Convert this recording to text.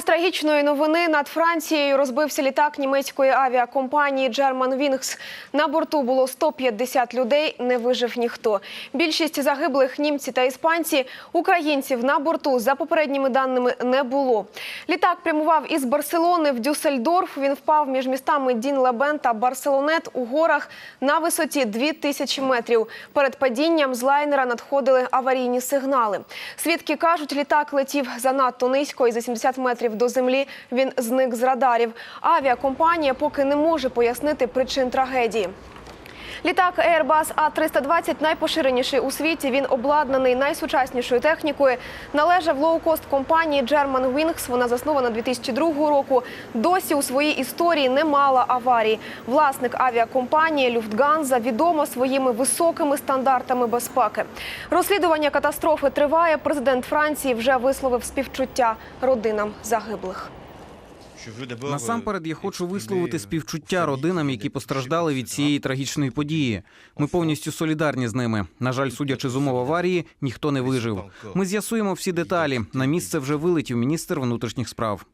Почнемо з трагічної новини. Над Францією розбився літак німецької авіакомпанії Germanwings. На борту було 150 людей, не вижив ніхто. Більшість загиблих німці та іспанці. Українців на борту, за попередніми даними, не було. Літак прямував із Барселони в Дюссельдорф. Він впав між містами Дін-Лебен та Барселонет у горах на висоті 2000 метрів. Перед падінням з лайнера надходили аварійні сигнали. Свідки кажуть, літак летів занадто низько і за 70 метрів до землі він зник з радарів. Авіакомпанія поки не може пояснити причин трагедії. Літак Airbus A320 найпоширеніший у світі. Він обладнаний найсучаснішою технікою. Належав лоукост компанії Germanwings. Вона заснована 2002 року. Досі у своїй історії не мала аварій. Власник авіакомпанії Люфтганза відомо своїми високими стандартами безпеки. Розслідування катастрофи триває. Президент Франції вже висловив співчуття родинам загиблих. Насамперед, я хочу висловити співчуття родинам, які постраждали від цієї трагічної події. Ми повністю солідарні з ними. На жаль, судячи з умов аварії, ніхто не вижив. Ми з'ясуємо всі деталі. На місце вже вилетів міністр внутрішніх справ.